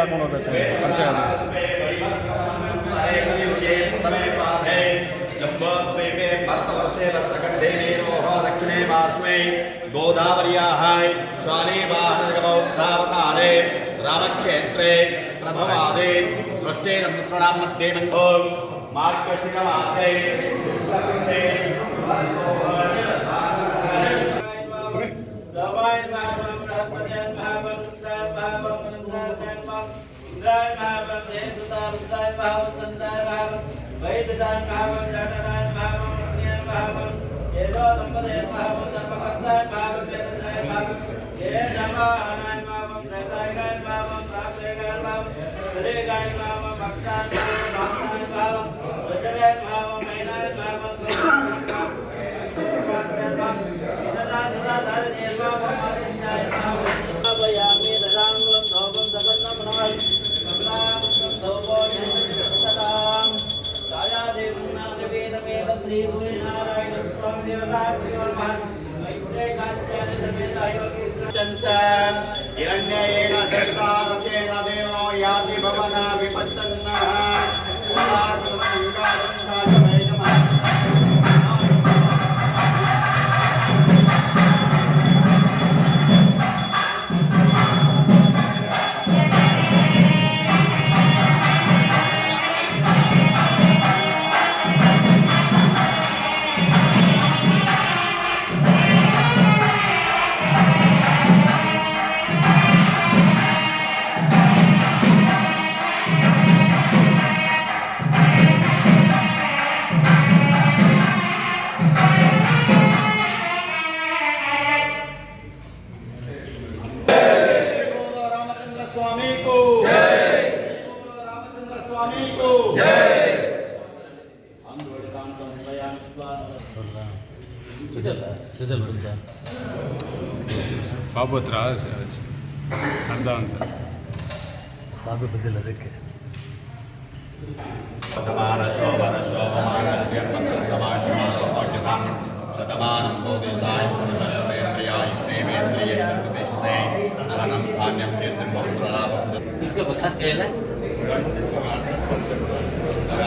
આગળ બેઠા અચ્છા गोदावर्याः रामक्षेत्रे प्रभवादे सृष्टे नमस्रणां मध्ये बन्धो मार्गशिरमासे। महावत जय सुतार सुतार महावत संतार महावत वैद्यदान महावत जाटादान महावत पुण्यान महावत येलो दंपदे महावत सर्वकर्ताय महावत वेदनाय महावत ये नमः अनाय महावत नताय गाय महावत प्राप्ते गाय महावत हरे गाय महावत भक्तान महावत भक्तान महावत वजनाय महावत मैनाय महावत भवना विपश्यन्नः ಪಾಪತ್ರ ಅಂದ ಅಂತ ಸಾಧು ಬದ್ದಿಲ್ಲ ಅದಕ್ಕೆ ಶತಮಾನ ಶೋಭನ ಶೋಭಮಾನ ಶ್ರೀಮಂತ ಸಮಾಶಮಾನ ಭಾಗ್ಯದಾನ ಶತಮಾನಂ ಬೋಧಿತಾಯ ಪುರುಷೇ ಪ್ರಿಯಾಯ ಸೇವೇಂದ್ರಿಯ ಪ್ರತಿಷ್ಠೆ ಧನಂ ಧಾನ್ಯಂ ಕೀರ್ತಿಂ ಬಹು ಪ್ರಲಾಭ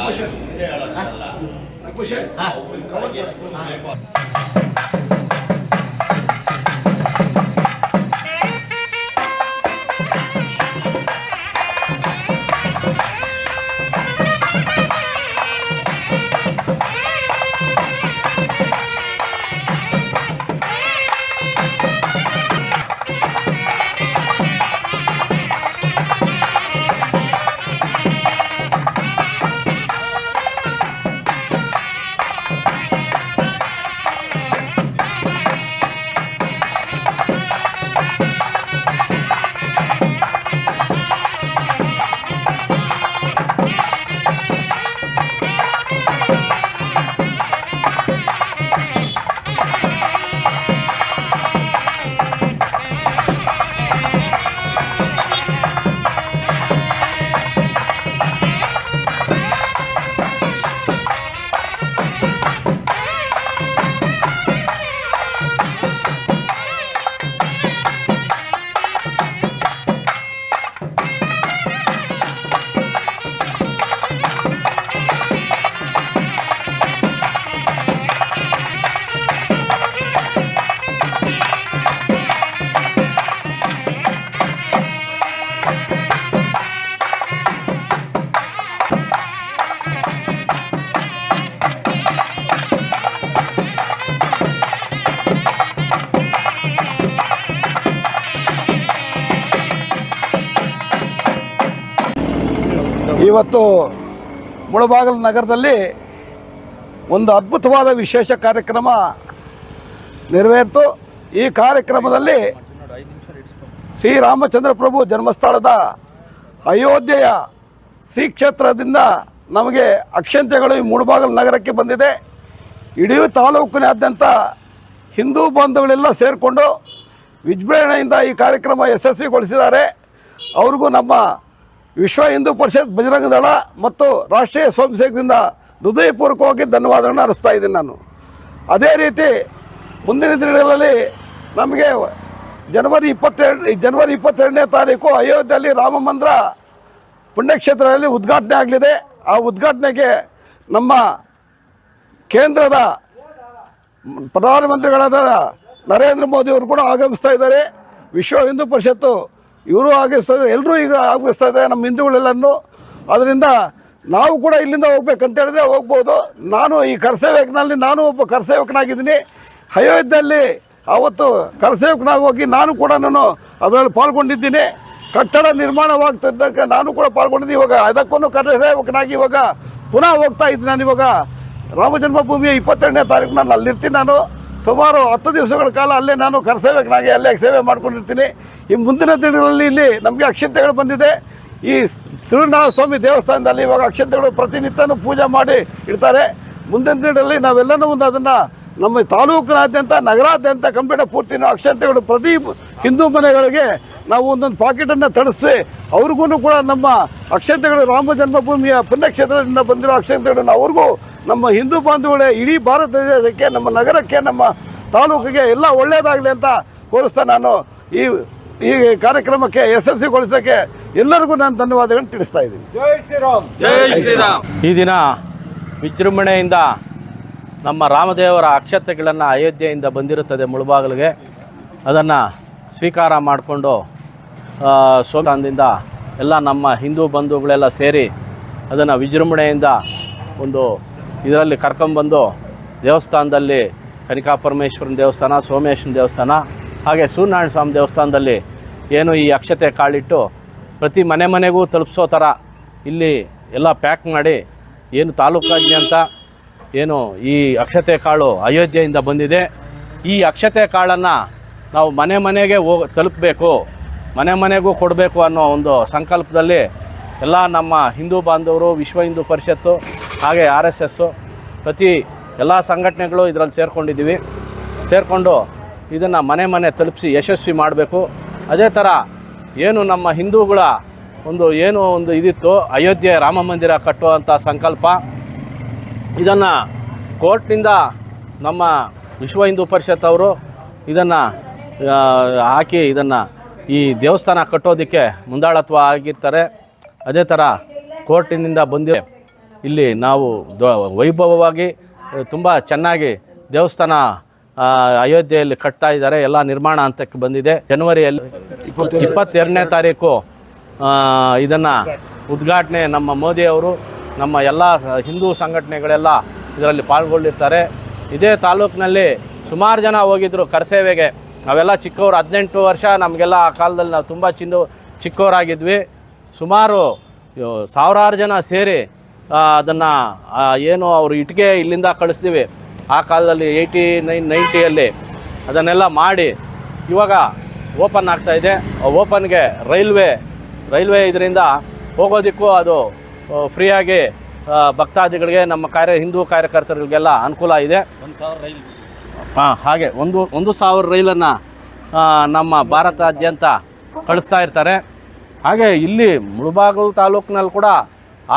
不行，不，不行，啊。ಇವತ್ತು ಮುಳಬಾಗಲು ನಗರದಲ್ಲಿ ಒಂದು ಅದ್ಭುತವಾದ ವಿಶೇಷ ಕಾರ್ಯಕ್ರಮ ನೆರವೇರಿತು. ಈ ಕಾರ್ಯಕ್ರಮದಲ್ಲಿ ಶ್ರೀರಾಮಚಂದ್ರ ಪ್ರಭು ಜನ್ಮಸ್ಥಳದ ಅಯೋಧ್ಯೆಯ ಶ್ರೀ ಕ್ಷೇತ್ರದಿಂದ ನಮಗೆ ಅಕ್ಷಂತೆಗಳು ಈ ಮೂಡಬಾಗಲು ನಗರಕ್ಕೆ ಬಂದಿದೆ. ಇಡೀ ತಾಲೂಕಿನಾದ್ಯಂತ ಹಿಂದೂ ಬಂಧುಗಳೆಲ್ಲ ಸೇರಿಕೊಂಡು ವಿಜೃಂಭಣೆಯಿಂದ ಈ ಕಾರ್ಯಕ್ರಮ ಯಶಸ್ವಿಗೊಳಿಸಿದ್ದಾರೆ. ಅವ್ರಿಗೂ ನಮ್ಮ ವಿಶ್ವ ಹಿಂದೂ ಪರಿಷತ್ ಬಜರಂಗ ದಳ ಮತ್ತು ರಾಷ್ಟ್ರೀಯ ಸ್ವಯಂ ಸೇವಕದಿಂದ ಹೃದಯಪೂರ್ವಕವಾಗಿ ಧನ್ಯವಾದಗಳನ್ನು ಅರ್ಪಿಸ್ತಾ ಇದ್ದೀನಿ ನಾನು. ಅದೇ ರೀತಿ ಮುಂದಿನ ದಿನಗಳಲ್ಲಿ ನಮಗೆ ಜನವರಿ ಇಪ್ಪತ್ತೆರಡು, ಜನವರಿ ಇಪ್ಪತ್ತೆರಡನೇ ತಾರೀಕು ಅಯೋಧ್ಯೆಯಲ್ಲಿ ರಾಮ ಮಂದಿರ ಪುಣ್ಯಕ್ಷೇತ್ರದಲ್ಲಿ ಉದ್ಘಾಟನೆ ಆಗಲಿದೆ. ಆ ಉದ್ಘಾಟನೆಗೆ ನಮ್ಮ ಕೇಂದ್ರದ ಪ್ರಧಾನಮಂತ್ರಿಗಳಾದ ನರೇಂದ್ರ ಮೋದಿ ಅವರು ಕೂಡ ಆಗಮಿಸ್ತಾ ಇದ್ದಾರೆ. ವಿಶ್ವ ಹಿಂದೂ ಪರಿಷತ್ತು ಇವರು ಆಗಮಿಸ್ತಾ ಇದ್ದಾರೆ ಎಲ್ಲರೂ ಈಗ ಆಗಿಸ್ತಾ ಇದೆ ನಮ್ಮ ಹಿಂದೂಗಳೆಲ್ಲರೂ ಅದರಿಂದ ನಾವು ಕೂಡ ಇಲ್ಲಿಂದ ಹೋಗ್ಬೇಕಂತ ಹೇಳಿದ್ರೆ ಹೋಗ್ಬೋದು. ನಾನು ಈ ಕರ್ಸೇವಕನಲ್ಲಿ ನಾನು ಒಬ್ಬ ಕರ್ಸೇವಕನಾಗಿದ್ದೀನಿ. ಅಯೋಧ್ಯೆಯಲ್ಲಿ ಅವತ್ತು ಕರ್ಸೇವಕನಾಗಿ ಹೋಗಿ ನಾನು ಕೂಡ ನಾನು ಅದರಲ್ಲಿ ಪಾಲ್ಗೊಂಡಿದ್ದೀನಿ. ಕಟ್ಟಡ ನಿರ್ಮಾಣವಾಗ್ತಿದ್ದಕ್ಕೆ ನಾನು ಕೂಡ ಪಾಲ್ಗೊಂಡಿದ್ದೀನಿ. ಇವಾಗ ಅದಕ್ಕೂ ಕರ್ಸೇವಕನಾಗಿ ಇವಾಗ ಪುನಃ ಹೋಗ್ತಾ ಇದ್ದೀನಿ ನಾನು ಇವಾಗ. ರಾಮ ಜನ್ಮಭೂಮಿಯ ಇಪ್ಪತ್ತೆರಡನೇ ತಾರೀಕು ನಾನು ಅಲ್ಲಿರ್ತೀನಿ ನಾನು. ಸುಮಾರು ಹತ್ತು ದಿವಸಗಳ ಕಾಲ ಅಲ್ಲೇ ನಾನು ಕರಸೇವಕನಾಗಿ ಅಲ್ಲೇ ಸೇವೆ ಮಾಡ್ಕೊಂಡಿರ್ತೀನಿ. ಈ ಮುಂದಿನ ದಿನಗಳಲ್ಲಿ ಇಲ್ಲಿ ನಮಗೆ ಅಕ್ಷತೆಗಳು ಬಂದಿದೆ. ಈ ಸೂರ್ಯನಾಥ ಸ್ವಾಮಿ ದೇವಸ್ಥಾನದಲ್ಲಿ ಇವಾಗ ಅಕ್ಷತೆಗಳು ಪ್ರತಿನಿತ್ಯನೂ ಪೂಜೆ ಮಾಡಿ ಇಡ್ತಾರೆ. ಮುಂದಿನ ದಿನಗಳಲ್ಲಿ ನಾವೆಲ್ಲನೂ ಒಂದು ಅದನ್ನು ನಮ್ಮ ತಾಲೂಕಿನಾದ್ಯಂತ, ನಗರಾದ್ಯಂತ ಕಂಪ್ಯೂಟರ್ ಪೂರ್ತಿ ಅಕ್ಷಂತೆಗಳು ಪ್ರತಿ ಹಿಂದೂ ಮನೆಗಳಿಗೆ ನಾವು ಒಂದೊಂದು ಪಾಕೆಟನ್ನು ತಡಿಸಿ ಅವ್ರಿಗೂ ಕೂಡ ನಮ್ಮ ಅಕ್ಷತೆಗಳು ರಾಮ ಜನ್ಮಭೂಮಿಯ ಪುಣ್ಯಕ್ಷೇತ್ರದಿಂದ ಬಂದಿರೋ ಅಕ್ಷತೆಗಳನ್ನು ಅವ್ರಿಗೂ ನಮ್ಮ ಹಿಂದೂ ಬಾಂಧವಗಳೇ ಇಡೀ ಭಾರತ ದೇಶಕ್ಕೆ ನಮ್ಮ ನಗರಕ್ಕೆ ನಮ್ಮ ತಾಲೂಕಿಗೆ ಎಲ್ಲ ಒಳ್ಳೆಯದಾಗಲಿ ಅಂತ ಕೋರಿಸ್ತಾ ನಾನು ಈ ಈ ಕಾರ್ಯಕ್ರಮಕ್ಕೆ ಯಶಸ್ವಿಗೊಳಿಸೋಕ್ಕೆ ಎಲ್ಲರಿಗೂ ನಾನು ಧನ್ಯವಾದಗಳನ್ನು ತಿಳಿಸ್ತಾ ಇದ್ದೀನಿ. ಈ ದಿನ ವಿಜೃಂಭಣೆಯಿಂದ ನಮ್ಮ ರಾಮದೇವರ ಅಕ್ಷತೆಗಳನ್ನು ಅಯೋಧ್ಯೆಯಿಂದ ಬಂದಿರುತ್ತದೆ ಮುಳುಬಾಗಿಲಿಗೆ. ಅದನ್ನು ಸ್ವೀಕಾರ ಮಾಡಿಕೊಂಡು ಸೋಗಾಂದಿಂದ ಎಲ್ಲ ನಮ್ಮ ಹಿಂದೂ ಬಂಧುಗಳೆಲ್ಲ ಸೇರಿ ಅದನ್ನು ವಿಜೃಂಭಣೆಯಿಂದ ಒಂದು ಇದರಲ್ಲಿ ಕರ್ಕೊಂಬಂದು ದೇವಸ್ಥಾನದಲ್ಲಿ ಕನಿಕಾಪರಮೇಶ್ವರನ ದೇವಸ್ಥಾನ, ಸೋಮೇಶ್ವರನ ದೇವಸ್ಥಾನ, ಹಾಗೆ ಸೂರ್ಯನಾರಾಯಣ ಸ್ವಾಮಿ ದೇವಸ್ಥಾನದಲ್ಲಿ ಏನು ಈ ಅಕ್ಷತೆ ಕಾಳಿಟ್ಟು ಪ್ರತಿ ಮನೆ ಮನೆಗೂ ತಲುಪಿಸೋ ಥರ ಇಲ್ಲಿ ಎಲ್ಲ ಪ್ಯಾಕ್ ಮಾಡಿ ಏನು ತಾಲೂಕಾದ್ಯಂತ ಏನು ಈ ಅಕ್ಷತೆ ಕಾಳು ಅಯೋಧ್ಯೆಯಿಂದ ಬಂದಿದೆ. ಈ ಅಕ್ಷತೆ ಕಾಳನ್ನು ನಾವು ಮನೆ ಮನೆಗೆ ಹೋಗಿ ತಲುಪಬೇಕು, ಮನೆ ಮನೆಗೂ ಕೊಡಬೇಕು ಅನ್ನೋ ಒಂದು ಸಂಕಲ್ಪದಲ್ಲಿ ಎಲ್ಲ ನಮ್ಮ ಹಿಂದೂ ಬಾಂಧವರು, ವಿಶ್ವ ಹಿಂದೂ ಪರಿಷತ್ತು ಹಾಗೆ ಆರ್ ಎಸ್ ಎಸ್ಸು ಪ್ರತಿ ಎಲ್ಲ ಸಂಘಟನೆಗಳು ಇದರಲ್ಲಿ ಸೇರಿಕೊಂಡಿದ್ದೀವಿ. ಸೇರಿಕೊಂಡು ಇದನ್ನು ಮನೆ ಮನೆ ತಲುಪಿಸಿ ಯಶಸ್ವಿ ಮಾಡಬೇಕು. ಅದೇ ಥರ ಏನು ನಮ್ಮ ಹಿಂದೂಗಳ ಒಂದು ಏನು ಒಂದು ಇದಿತ್ತು, ಅಯೋಧ್ಯೆ ರಾಮ ಮಂದಿರ ಕಟ್ಟುವಂಥ ಸಂಕಲ್ಪ. ಇದನ್ನು ಕೋರ್ಟ್ನಿಂದ ನಮ್ಮ ವಿಶ್ವ ಹಿಂದೂ ಪರಿಷತ್ ಅವರು ಇದನ್ನು ಹಾಕಿ ಇದನ್ನು ಈ ದೇವಸ್ಥಾನ ಕಟ್ಟೋದಕ್ಕೆ ಮುಂದಾಳತ್ವ ಆಗಿರ್ತಾರೆ. ಅದೇ ಥರ ಕೋರ್ಟಿನಿಂದ ಬಂದು ಇಲ್ಲಿ ನಾವು ವೈಭವವಾಗಿ ತುಂಬ ಚೆನ್ನಾಗಿ ದೇವಸ್ಥಾನ ಅಯೋಧ್ಯೆಯಲ್ಲಿ ಕಟ್ತಾ ಇದ್ದಾರೆ, ಎಲ್ಲ ನಿರ್ಮಾಣ ಹಂತಕ್ಕೆ ಬಂದಿದೆ. ಜನವರಿಯಲ್ಲಿ ಇಪ್ಪತ್ತೆರಡನೇ ತಾರೀಕು ಇದನ್ನು ಉದ್ಘಾಟನೆ ನಮ್ಮ ಮೋದಿಯವರು ನಮ್ಮ ಎಲ್ಲ ಹಿಂದೂ ಸಂಘಟನೆಗಳೆಲ್ಲ ಇದರಲ್ಲಿ ಪಾಲ್ಗೊಂಡಿರ್ತಾರೆ ಇದೇ ತಾಲೂಕಿನಲ್ಲಿ ಸುಮಾರು ಜನ ಹೋಗಿದ್ರು ಕರಸೇವೆಗೆ. ನಾವೆಲ್ಲ ಚಿಕ್ಕವರು, ಹದಿನೆಂಟು ವರ್ಷ ನಮಗೆಲ್ಲ ಆ ಕಾಲದಲ್ಲಿ ನಾವು ತುಂಬ ಚಿಂದು, ಚಿಕ್ಕವರಾಗಿದ್ವಿ. ಸುಮಾರು ಸಾವಿರಾರು ಜನ ಸೇರಿ ಅದನ್ನು ಏನು ಅವರು ಇಟ್ಟಿಗೆ ಇಲ್ಲಿಂದ ಕಳಿಸ್ತೀವಿ. ಆ ಕಾಲದಲ್ಲಿ ಏಯ್ಟಿ ನೈನ್ ನೈಂಟಿಯಲ್ಲಿ ಅದನ್ನೆಲ್ಲ ಮಾಡಿ ಇವಾಗ ಓಪನ್ ಆಗ್ತಾ ಇದೆ. ಓಪನ್ಗೆ ರೈಲ್ವೆ ರೈಲ್ವೆ ಇದರಿಂದ ಹೋಗೋದಕ್ಕೂ ಅದು ಫ್ರೀಯಾಗಿ ಭಕ್ತಾದಿಗಳಿಗೆ ನಮ್ಮ ಕಾರ್ಯ ಹಿಂದೂ ಕಾರ್ಯಕರ್ತರಿಗೆಲ್ಲ ಅನುಕೂಲ ಇದೆ. ಒಂದು ಸಾವಿರ ರೈಲ್ ಹಾಂ ಹಾಗೆ ಒಂದು ಒಂದು ಸಾವಿರ ರೈಲನ್ನು ನಮ್ಮ ಭಾರತಾದ್ಯಂತ ಕಳಿಸ್ತಾ ಇರ್ತಾರೆ. ಹಾಗೆ ಇಲ್ಲಿ ಮುಳುಬಾಗಿಲು ತಾಲೂಕಿನಲ್ಲಿ ಕೂಡ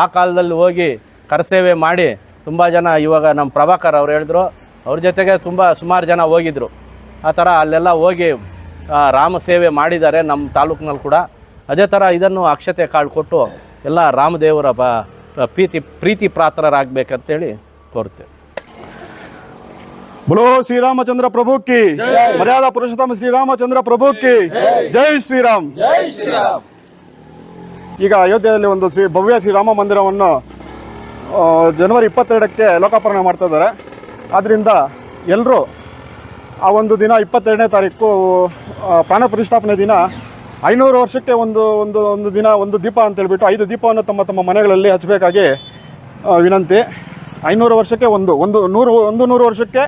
ಆ ಕಾಲದಲ್ಲಿ ಹೋಗಿ ಕರಸೇವೆ ಮಾಡಿ ತುಂಬ ಜನ ಇವಾಗ ನಮ್ಮ ಪ್ರಭಾಕರ್ ಅವರು ಹೇಳಿದ್ರು. ಅವ್ರ ಜೊತೆಗೆ ತುಂಬ ಸುಮಾರು ಜನ ಹೋಗಿದ್ದರು ಆ ಥರ ಅಲ್ಲೆಲ್ಲ ಹೋಗಿ ರಾಮ ಸೇವೆ ಮಾಡಿದ್ದಾರೆ ನಮ್ಮ ತಾಲೂಕಿನಲ್ಲಿ ಕೂಡ. ಅದೇ ಥರ ಇದನ್ನು ಅಕ್ಷತೆ ಕಾಳು ಕೊಟ್ಟು ಎಲ್ಲ ರಾಮದೇವರ ಬ ಪ್ರೀತಿ ಪ್ರೀತಿ ಪಾತ್ರರಾಗಬೇಕಂತೇಳಿ ಕೋರ್ತೇವೆ ಬಲೋ ಶ್ರೀರಾಮಚಂದ್ರ ಪ್ರಭು ಕಿ. ಮರ್ಯಾದಾ ಪುರುಷೋತ್ತಮ ಶ್ರೀರಾಮಚಂದ್ರ ಪ್ರಭು ಕಿ. ಜೈ ಶ್ರೀರಾಮ್. ಜೈ ಶ್ರೀರಾಮ್. ಈಗ ಅಯೋಧ್ಯೆಯಲ್ಲಿ ಒಂದು ಶ್ರೀ ಭವ್ಯ ಶ್ರೀರಾಮ ಮಂದಿರವನ್ನು ಜನವರಿ ಇಪ್ಪತ್ತೆರಡಕ್ಕೆ ಲೋಕಾರ್ಪಣೆ ಮಾಡ್ತಾ ಇದ್ದಾರೆ. ಆದ್ದರಿಂದ ಎಲ್ಲರೂ ಆ ಒಂದು ದಿನ ಇಪ್ಪತ್ತೆರಡನೇ ತಾರೀಕು ಪ್ರಾಣ ಪ್ರತಿಷ್ಠಾಪನೆ ದಿನ ಐನೂರು ವರ್ಷಕ್ಕೆ ಒಂದು ಒಂದು ಒಂದು ದಿನ, ಒಂದು ದೀಪ ಅಂತ ಹೇಳ್ಬಿಟ್ಟು ಐದು ದೀಪವನ್ನು ತಮ್ಮ ತಮ್ಮ ಮನೆಗಳಲ್ಲಿ ಹಚ್ಚಬೇಕಾಗಿ ವಿನಂತಿ. ಐನೂರು ವರ್ಷಕ್ಕೆ ಒಂದು ಒಂದು ನೂರು ಒಂದು ನೂರು ವರ್ಷಕ್ಕೆ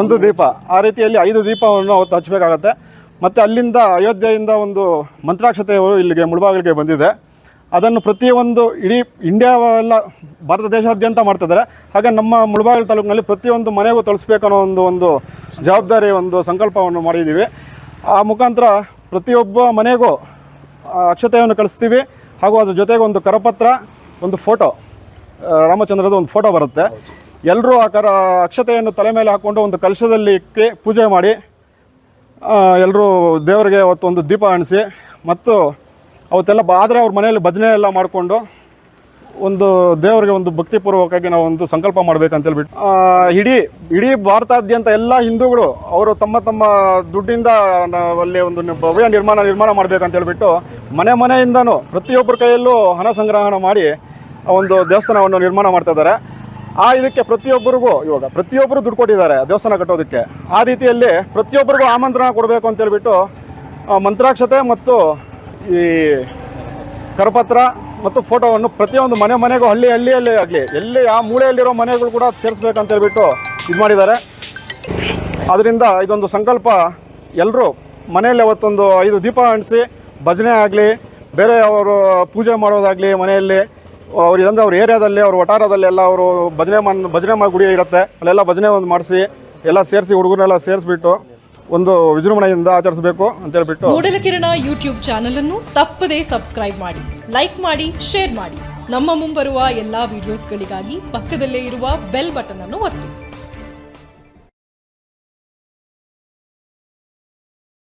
ಒಂದು ದೀಪ. ಆ ರೀತಿಯಲ್ಲಿ ಐದು ದೀಪವನ್ನು ಅವತ್ತು ಹಚ್ಚಬೇಕಾಗತ್ತೆ. ಮತ್ತು ಅಲ್ಲಿಂದ ಅಯೋಧ್ಯೆಯಿಂದ ಒಂದು ಮಂತ್ರಾಕ್ಷತೆಯವರು ಇಲ್ಲಿಗೆ ಮುಳಬಾಗಿಲಿಗೆ ಬಂದಿದೆ. ಅದನ್ನು ಪ್ರತಿಯೊಂದು ಇಡೀ ಇಂಡಿಯಾ ಎಲ್ಲ ಭಾರತ ದೇಶಾದ್ಯಂತ ಮಾಡ್ತಿದ್ದಾರೆ. ಹಾಗೆ ನಮ್ಮ ಮುಳಬಾಗಿಲು ತಾಲೂಕಿನಲ್ಲಿ ಪ್ರತಿಯೊಂದು ಮನೆಗೂ ತಲುಪಿಸ್ಬೇಕನ್ನೋ ಒಂದು ಒಂದು ಜವಾಬ್ದಾರಿ, ಒಂದು ಸಂಕಲ್ಪವನ್ನು ಮಾಡಿದ್ದೀವಿ. ಆ ಮುಖಾಂತರ ಪ್ರತಿಯೊಬ್ಬ ಮನೆಗೂ ಅಕ್ಷತೆಯನ್ನು ಕಳಿಸ್ತೀವಿ. ಹಾಗೂ ಅದ್ರ ಜೊತೆಗೆ ಒಂದು ಕರಪತ್ರ, ಒಂದು ಫೋಟೋ ರಾಮಚಂದ್ರದ ಒಂದು ಫೋಟೋ ಬರುತ್ತೆ. ಎಲ್ಲರೂ ಆ ಕರ, ಅಕ್ಷತೆಯನ್ನು ತಲೆ ಮೇಲೆ ಹಾಕ್ಕೊಂಡು ಒಂದು ಕಲಶದಲ್ಲಿ ಇಕ್ಕಿ ಪೂಜೆ ಮಾಡಿ ಎಲ್ಲರೂ ದೇವರಿಗೆ ಅವತ್ತು ಒಂದು ದೀಪ ಅಣಿಸಿ ಮತ್ತು ಅವತ್ತೆಲ್ಲ ಆದರೆ ಅವ್ರ ಮನೆಯಲ್ಲಿ ಭಜನೆ ಎಲ್ಲ ಮಾಡಿಕೊಂಡು ಒಂದು ದೇವರಿಗೆ ಒಂದು ಭಕ್ತಿಪೂರ್ವಕವಾಗಿ ನಾವು ಒಂದು ಸಂಕಲ್ಪ ಮಾಡ್ಬೇಕಂತೇಳ್ಬಿಟ್ಟು ಇಡೀ ಇಡೀ ಭಾರತಾದ್ಯಂತ ಎಲ್ಲ ಹಿಂದೂಗಳು ಅವರು ತಮ್ಮ ತಮ್ಮ ದುಡ್ಡಿಂದ ಅಲ್ಲಿ ಒಂದು ಭವ್ಯ ನಿರ್ಮಾಣ ನಿರ್ಮಾಣ ಮಾಡ್ಬೇಕಂತ ಹೇಳ್ಬಿಟ್ಟು ಮನೆ ಮನೆಯಿಂದನೂ ಪ್ರತಿಯೊಬ್ಬರ ಕೈಯಲ್ಲೂ ಹಣ ಸಂಗ್ರಹಣ ಮಾಡಿ ಒಂದು ದೇವಸ್ಥಾನವನ್ನು ನಿರ್ಮಾಣ ಮಾಡ್ತಾ ಇದ್ದಾರೆ. ಆ ಇದಕ್ಕೆ ಪ್ರತಿಯೊಬ್ಬರಿಗೂ ಇವಾಗ ಪ್ರತಿಯೊಬ್ಬರು ದುಡ್ಡು ಕೊಟ್ಟಿದ್ದಾರೆ ದೇವಸ್ಥಾನ ಕಟ್ಟೋದಕ್ಕೆ. ಆ ರೀತಿಯಲ್ಲಿ ಪ್ರತಿಯೊಬ್ಬರಿಗೂ ಆಮಂತ್ರಣ ಕೊಡಬೇಕು ಅಂತ ಹೇಳ್ಬಿಟ್ಟು ಆ, ಮಂತ್ರಾಕ್ಷತೆ ಮತ್ತು ಈ ಕರಪತ್ರ ಮತ್ತು ಫೋಟೋವನ್ನು ಪ್ರತಿಯೊಂದು ಮನೆ ಮನೆಗೂ ಹಳ್ಳಿ ಹಳ್ಳಿಯಲ್ಲೇ ಆಗಲಿ, ಎಲ್ಲಿ ಆ ಮೂಲೆಯಲ್ಲಿರೋ ಮನೆಗಳು ಕೂಡ ಸೇರಿಸ್ಬೇಕಂತ ಹೇಳ್ಬಿಟ್ಟು ಇದು ಮಾಡಿದ್ದಾರೆ. ಅದರಿಂದ ಇದೊಂದು ಸಂಕಲ್ಪ ಎಲ್ಲರೂ ಮನೆಯಲ್ಲಿ ಅವತ್ತೊಂದು ಐದು ದೀಪ ಅಂಟಿಸಿ, ಭಜನೆ ಆಗಲಿ, ಬೇರೆ ಅವರು ಪೂಜೆ ಮಾಡೋದಾಗಲಿ ಮನೆಯಲ್ಲಿ, ಅವ್ರು ಇದಂದ್ರೆ ಅವ್ರ ಏರಿಯಾದಲ್ಲಿ, ಅವ್ರ ವಟಾರದಲ್ಲಿ ಎಲ್ಲ ಅವರು ಭಜನೆ ಮನ್ ಭಜನೆ ಮಾ ಗುಡಿ ಇರುತ್ತೆ, ಅಲ್ಲೆಲ್ಲ ಭಜನೆ ಒಂದು ಮಾಡಿಸಿ, ಎಲ್ಲ ಸೇರಿಸಿ ಹುಡುಗರನ್ನೆಲ್ಲ ಸೇರಿಸ್ಬಿಟ್ಟು ಒಂದು ವಿಜೃಂಭಣೆಯಿಂದ ಆಚರಿಸಬೇಕು ಅಂತ ಹೇಳ್ಬಿಟ್ಟು ಮೂಡಲಕಿರಣ ಯೂಟ್ಯೂಬ್ ಚಾನೆಲ್ ಅನ್ನು ತಪ್ಪದೇ ಸಬ್ಸ್ಕ್ರೈಬ್ ಮಾಡಿ ಲೈಕ್ ಮಾಡಿ ಶೇರ್ ಮಾಡಿ. ನಮ್ಮ ಮುಂಬರುವ ಎಲ್ಲಾ ವಿಡಿಯೋಸ್ಗಳಿಗಾಗಿ ಪಕ್ಕದಲ್ಲೇ ಇರುವ ಬೆಲ್ ಬಟನ್ ಅನ್ನು ಒತ್ತಿ.